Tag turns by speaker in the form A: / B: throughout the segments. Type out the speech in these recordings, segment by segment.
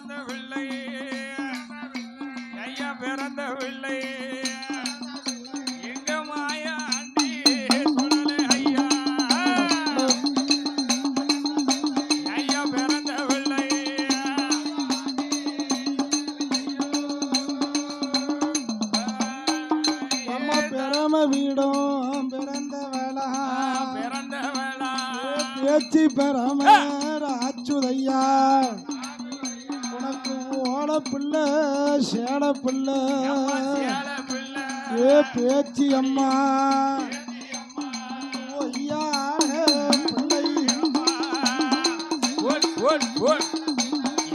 A: பிறந்தவில்லை. ஐயா பிறந்தவில்லை. எங்க மாயா ஆண்டி சொல்லலே ஐயா. ஐயா பிறந்தவில்லை.
B: நம்ம பெரும வீடும் பிறந்த வேளா.
A: பிறந்த வேளா.
B: பேச்சு பெறாம ராச்சுதையா. ஓட பிள்ளை சேட பிள்ளை ஏ பேச்சு அம்மா.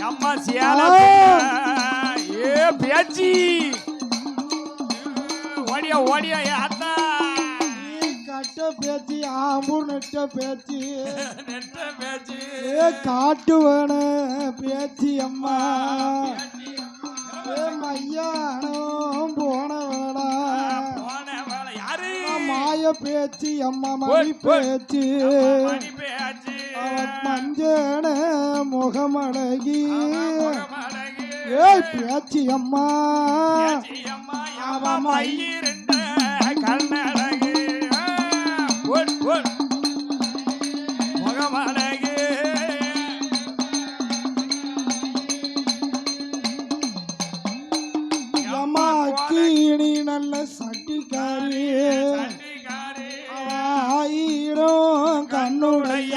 A: அம்மா சேல. ஏ பேச்சி. ஓடியா ஓடியா ஏ அத்தா.
B: நீ கட்ட பேச்சு ஆம்பு நெட்ட பேச்சு.
A: நெட்ட பேச்சு.
B: ஏ காட்டுவன பேச்சு அம்மா. ஏ மையானம் போன வேளா.
A: போன வேலை யாரு?
B: மாய பேச்சு அம்மா மணி பேச்சு. அவ மஞ்சன முகமழகு. ஏய் பேச்சு அம்மா.
A: பேச்சி அம்மா.
B: கீணி நல்ல சட்டிக்காரி. ஆயிரம் கண்ணுடைய.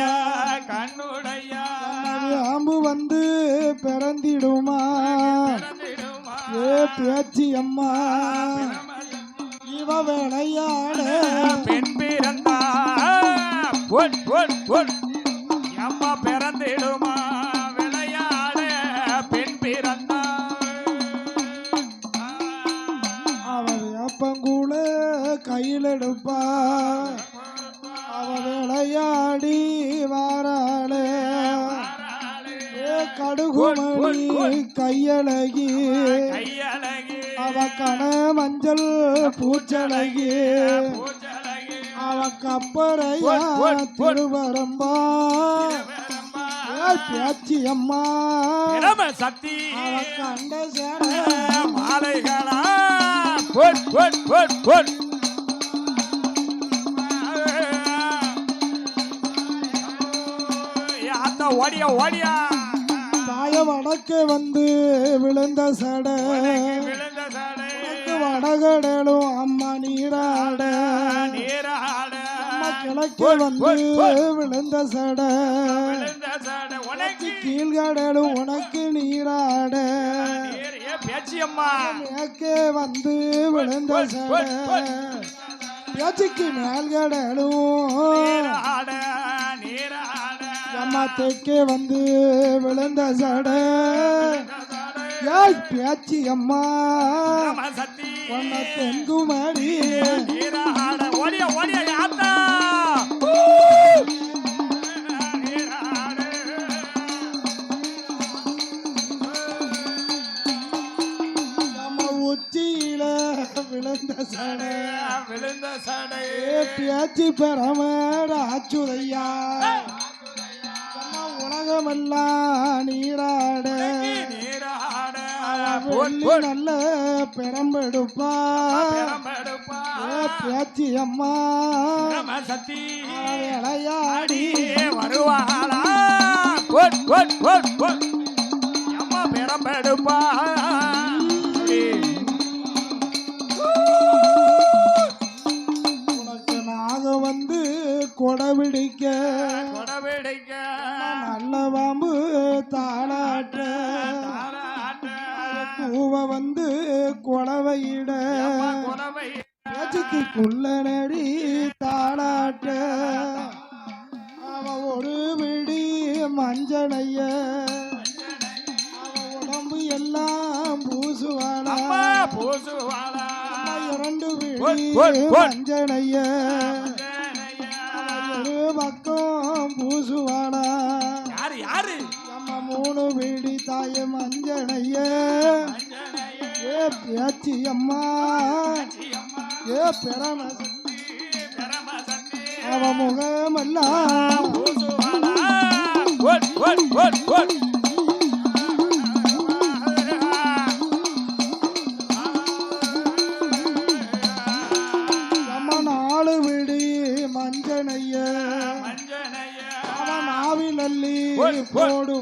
A: கண்ணுடையா
B: அம்பு வந்து பிறந்திடுமா? ஏ பேச்சு அம்மா. இவ விளையாட
A: பெண் பிறந்தா பொன் பொன் பொன் அம்மா பிறந்திடுமா விளையாட பெண் பிறந்தா
B: அவ வேப்பங்கூழ கையில் எடுப்பா அவ விளையாடி வாராளே. கடுகுமணி கையழகி. அவ கன மஞ்சள் பூச்சழகி. கப்பரையா திருவரம்பா. பேச்சி அம்மா
A: சக்தி.
B: கண்ட சேர
A: மாலைகளா. பொன் பொன் பொன் அத்தா ஓடியா ஓடியா.
B: தாய வடக்கு வந்து விழுந்த சடை.
A: விழுந்த
B: உனக்கு வடகடலும் அம்மா நீராட.
A: நீராட
B: கிழக்கு வந்து விழுந்த சடை.
A: உனக்கு.
B: கீழ்கடலும் உனக்கு நீராட. மேற்கே வந்து விழுந்த சடை. பேச்சுக்கு மேல்கடலும் தெற்கே வந்து விழுந்த சடை. ஏய் பேச்சி அம்மா உன்னை தெங்குமடி விழுந்த சடை
A: விழுந்த சடை
B: பேச்சு பெறமட ஆச்சுதையா. நம்ம உலகமெல்லாம் நீராட. நல்ல பெரம்பெடுப்பா பேச்சு அம்மா.
A: சக்தி
B: விளையாடி.
A: வருவாளா. பெரம்பெடுப்பா
B: கொடபிடிக்க.
A: கொடபிடிக்க.
B: நல்ல பாம்பு தாளாட்ட. பூவ வந்து பேச்சுக்கு குள்ள நடி தாளாட்ட. அவ ஒரு விடி மஞ்சளைய அவ உடம்பு எல்லாம் பூசுவாளா.
A: பூசுவாளா.
B: இரண்டு விடி
A: போட்,
B: ஒரு பக்கம் பூசுவாளா
A: யாரு யாரு?
B: நம்ம மூணு வீடி தாய மஞ்சளைய ஏ பேச்சி அம்மா. ஏ பெறம அவ முகமெல்லாம் Pode,
A: pode,
B: pode.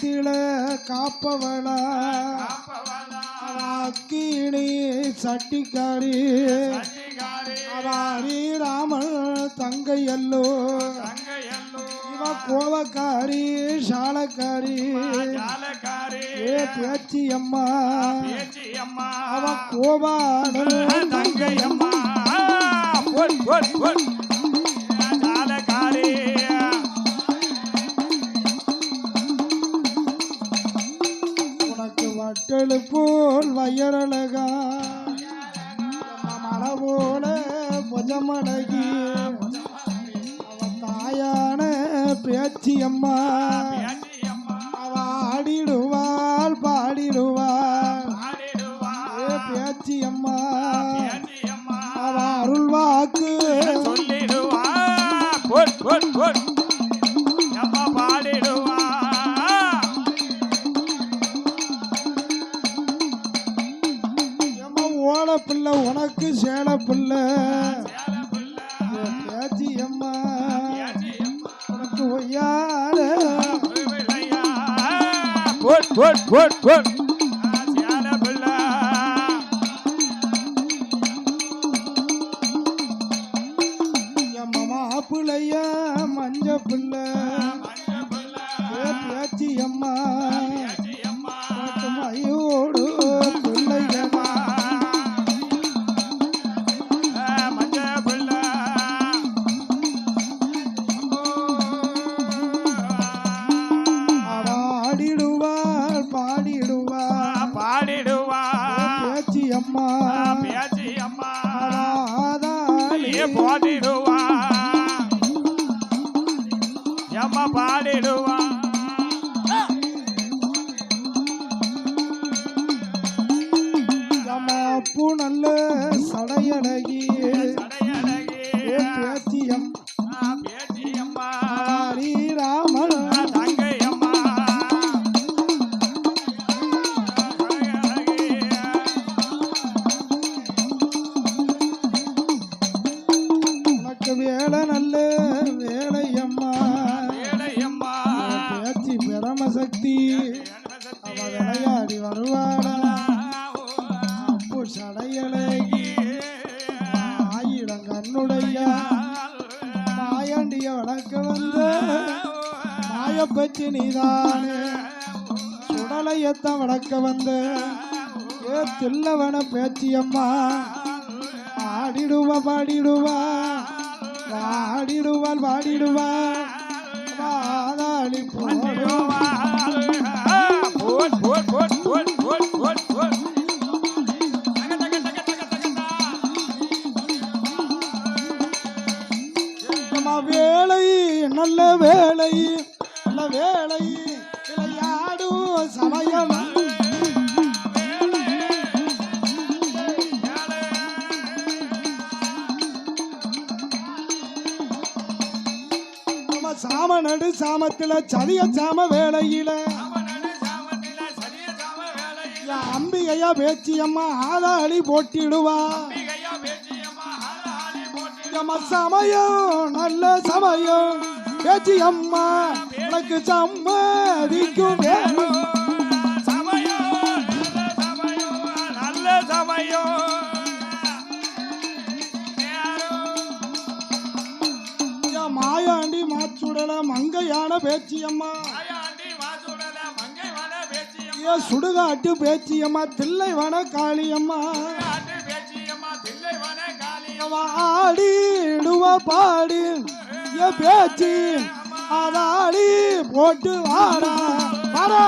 B: ஆபத்தில காப்பவளா.
A: காப்பவளா
B: சட்டிக்காரி.
A: சசிகாரி
B: அவ தங்கையல்லோ. இவ கோவக்காரி சாலக்காரி. ஏ பேச்சி அம்மா அவ கோபாடல்
A: தங்கையம்மா.
B: உனக்கு போல் வயரழகா. மலை போல புஜமடகி. தாயான பேச்சி அம்மா
A: பேச்சியம்மா
B: அவ ஆடிடுவாள் பாடிடுவாள். பேச்சி அம்மா அவ அருள்வாக்கு.
A: சொல்லிடுவா. போட்
B: உனக்கு எம்மா
A: பாடிடுவா.
B: மாயப்பச்சி நீதானே? சுடலையத்தான் வளர்க்க வந்த. ஏ தில்லவன பேச்சியம்மா ஆடிடுவா பாடிடுவா பாடிடுவாள் பாடிடுவா. பாதாளி போடுவா. சாம நடு சாமத்தில சதிய சாம வேலையில அம்பிகையா பேச்சியம்மா ஆதாளி போட்டிடுவா. நம்ம சமயம் நல்ல சமயம் பேச்சி அம்மா உனக்கு சம்மதிக்கும். மங்கையான பேச்சியம்மா. ஏ சுடுகாட்டு பேச்சியம்மா தில்லைவன காளியம்மா. அவ ஆடிடுவா பாடி ஏ பேச்சி அதாளி போட்டு வாடா வாடா.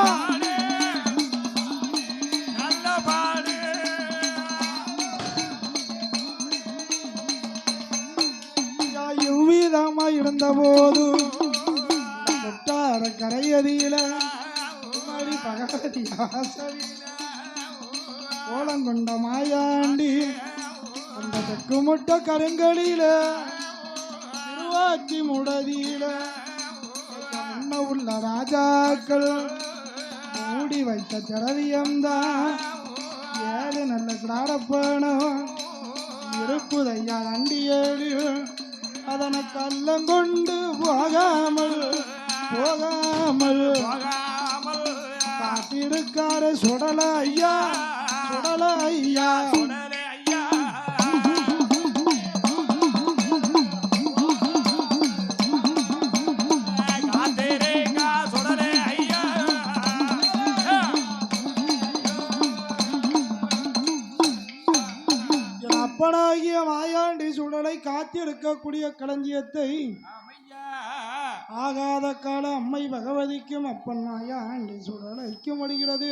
B: கரையதியில முன்னாடி பகவதி ஆசரியில கோலங்கொண்ட மாயாண்டி அந்த தெக்கு முட்ட கருங்கலில திருவாச்சி முடதியில முன்ன உள்ள ராஜாக்கள் மூடி வைத்த திரவியம்தான் ஏழு நல்ல கிடாடப்பணம் இருப்புதையா நண்டியேழு அதனை கள்ளங்கொண்டு போகாமல் போகாமல்
A: போகாமல்.
B: காத்திருக்காரு சுடல ஐயா சுடல ஐயா. அப்பனாகிய மாயாண்டி சுடலை காத்திருக்கக்கூடிய களஞ்சியத்தை ஆகாத கால அம்மை பகவதிக்கும் அப்பன் மாயாண்டி சுடலைக்கும் வருகிறது